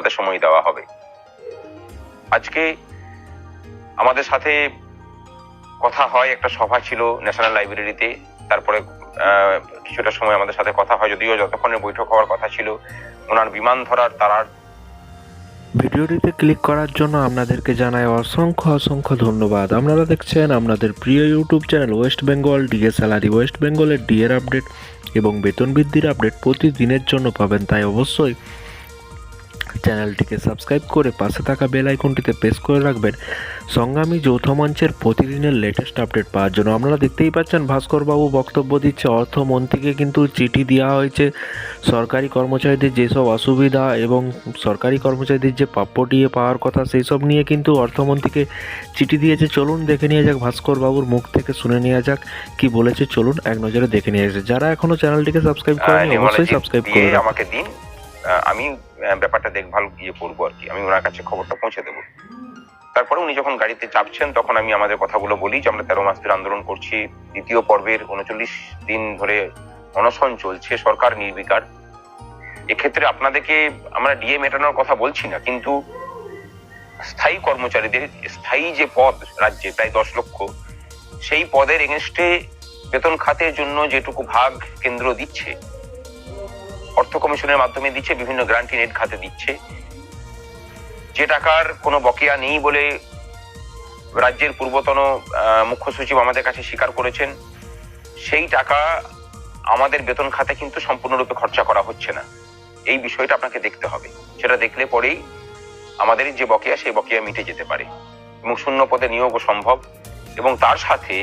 তাদের সময় দেওয়া হবে। আজকে আমাদের সাথে কথা হয়, একটা সভা ছিল ন্যাশনাল লাইব্রেরিতে। তারপরে কিছুটা সময় আমাদের সাথে কথা হয়, যদিও যতক্ষণের বৈঠক হওয়ার কথা ছিল, ওনার বিমান ধরার তারার ভিডিওটিতে ক্লিক করার জন্য আপনাদেরকে জানাই অসংখ্য অসংখ্য ধন্যবাদ। আপনারা দেখছেন আপনাদের প্রিয় YouTube channel West Bengal DA salary West বেঙ্গলের ডিএর আপডেট এবং বেতন বৃদ্ধির আপডেট প্রতিদিনের জন্য পাবেন। তাই অবশ্যই চ্যানেলটিকে সাবস্ক্রাইব করে পাশে থাকা বেল আইকনটিতে প্রেস করে রাখবেন। সংগ্রামী যৌথ মঞ্চের প্রতিদিনের লেটেস্ট আপডেট পাওয়ার জন্য আপনারা দেখতেই পাচ্ছেন ভাস্করবাবু বক্তব্য দিচ্ছে অর্থমন্ত্রীকে কিন্তু চিঠি দেওয়া হয়েছে। সরকারি কর্মচারীদের যেসব অসুবিধা এবং সরকারি কর্মচারীদের যে প্রাপ্য ডিএ পাওয়ার কথা সেই সব নিয়ে কিন্তু অর্থমন্ত্রীকে চিঠি দিয়েছে। চলুন দেখে নিয়ে যাক ভাস্করবাবুর মুখ থেকে শুনে নেওয়া যাক কি বলেছে। চলুন এক নজরে দেখে নিয়ে যাক। যারা এখনও চ্যানেলটিকে সাবস্ক্রাইব করেনি অবশ্যই সাবস্ক্রাইব করে আমাকে দিন। আমি ব্যাপারটা দেখভাল ইয়ে করব আর কি। আমি ওনার কাছে খবরটা পৌঁছে দেবো। তারপরে উনি যখন গাড়িতে চাপছেন, তখন আমি আমাদের কথাগুলো বলি যে, আমরা তেরো মাস ধরে আন্দোলন করছি। দ্বিতীয় পর্বের উনচল্লিশ দিন ধরে অনশন চলছে, সরকার নির্বিকার। এক্ষেত্রে আপনাদেরকে আমরা ডিএ মেটানোর কথা বলছি না, কিন্তু স্থায়ী কর্মচারীদের, স্থায়ী যে পদ রাজ্যে প্রায় দশ লক্ষ, সেই পদের এগেনস্টে বেতন খাতের জন্য যেটুকু ভাগ কেন্দ্র দিচ্ছে অর্থ কমিশনের মাধ্যমে দিচ্ছে, বিভিন্ন গ্রান্টি নেট খাতে দিচ্ছে। যে টাকার কোনো বকেয়া নেই বলে রাজ্যের পূর্বতন মুখ্য সচিব আমাদের কাছে স্বীকার করেছেন, সেই টাকা আমাদের বেতন খাতে কিন্তু সম্পূর্ণরূপে খরচা করা হচ্ছে না। এই বিষয়টা আপনাকে দেখতে হবে। সেটা দেখলে পরেই আমাদের যে বকেয়া, সেই বকেয়া মিটে যেতে পারে। এবং শূন্য পদে নিয়োগও সম্ভব। এবং তার সাথে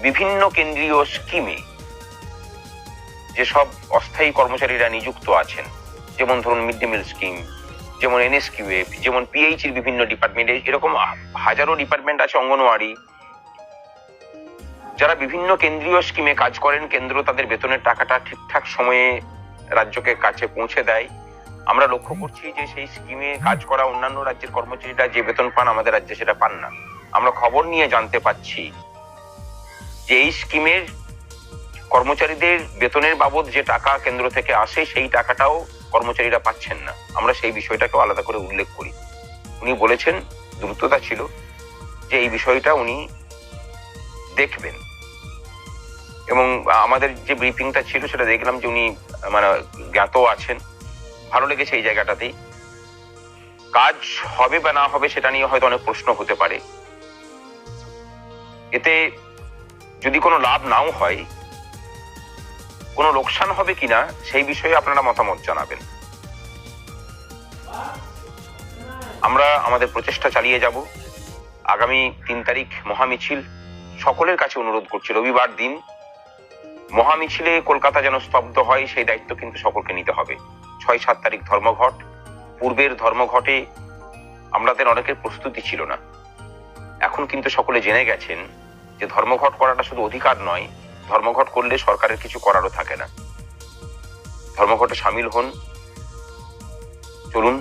বিভিন্ন কেন্দ্রীয় স্কিমে যেসব অস্থায়ী কর্মচারীরা নিযুক্ত আছেন যেমন ধরুন মিড ডে মিল স্কিম যেমন এনএসকিউএফ যেমন পিএইচ এর বিভিন্ন ডিপার্টমেন্টে এরকম হাজারো ডিপার্টমেন্ট আছে অঙ্গনওয়াড়ি। যারা বিভিন্ন কেন্দ্রীয় স্কিমে কাজ করেন কেন্দ্র তাদের বেতনের টাকাটা ঠিকঠাক সময়ে রাজ্যকে কাছে পৌঁছে দেয়। আমরা লক্ষ্য করছি যে সেই স্কিমে কাজ করা অন্যান্য রাজ্যের কর্মচারীরা যে বেতন পান আমাদের রাজ্যে সেটা পান না। আমরা খবর নিয়ে জানতে পাচ্ছি যে এই স্কিমের কর্মচারীদের বেতনের বাবদ যে টাকা কেন্দ্র থেকে আসে, সেই টাকাটাও কর্মচারীরা পাচ্ছেন না। আমরা সেই বিষয়টাকেও আলাদা করে উল্লেখ করি। উনি বলেছেন, দ্রুততা ছিল যে এই বিষয়টা উনি দেখবেন। এবং আমাদের যে ব্রিফিংটা ছিল, সেটা দেখলাম যে উনি মানে জ্ঞাত আছেন। ভালো লেগেছে এই জায়গাটাতেই। কাজ হবে বা না হবে, সেটা নিয়ে হয়তো অনেক প্রশ্ন হতে পারে। এতে যদি কোনো লাভ নাও হয় কোনো লোকসান হবে কিনা সেই বিষয়ে আপনারা মতামত জানাবেন। আমরা আমাদের প্রচেষ্টা চালিয়ে যাব। আগামী তিন তারিখ মহামিছিল। সকলের কাছে অনুরোধ করছি, রবিবার দিন মহামিছিলে কলকাতা যেন স্তব্ধ হয়, সেই দায়িত্ব কিন্তু সকলকে নিতে হবে। ছয় সাত তারিখ ধর্মঘট। পূর্বের ধর্মঘটে আমাদের অনেকের প্রস্তুতি ছিল না। এখন কিন্তু সকলে জেনে গেছেন যে ধর্মঘট করাটা শুধু অধিকার নয় ধর্মঘট করলে সরকারের কিছু করারও থাকে না। ধর্মঘটে সামিল হন। চলুন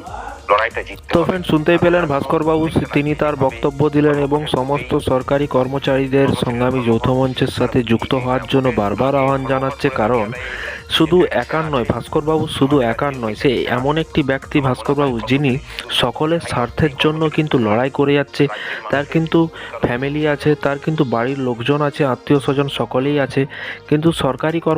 লড়াইটা জিততে তো। ফ্রেন্ড শুনতেই পেলেন ভাস্কর বাবু তিনি তার বক্তব্য দিলেন এবং সমস্ত সরকারি কর্মচারীদের সংগ্রামী যৌথ মঞ্চের সাথে যুক্ত হওয়ার জন্য বারবার আহ্বান জানাচ্ছে। কারণ শুধু একার নয়, ভাস্করবাবু, শুধু একার নয়, সে এমন একটি ব্যক্তি, ভাস্করবাবু, যিনি সকলের স্বার্থের জন্য কিন্তু লড়াই করে যাচ্ছে। তার কিন্তু ফ্যামিলি আছে, তার কিন্তু বাড়ির লোকজন আছে আত্মীয় স্বজন সকলেই আছে। কিন্তু সরকারি কর্ম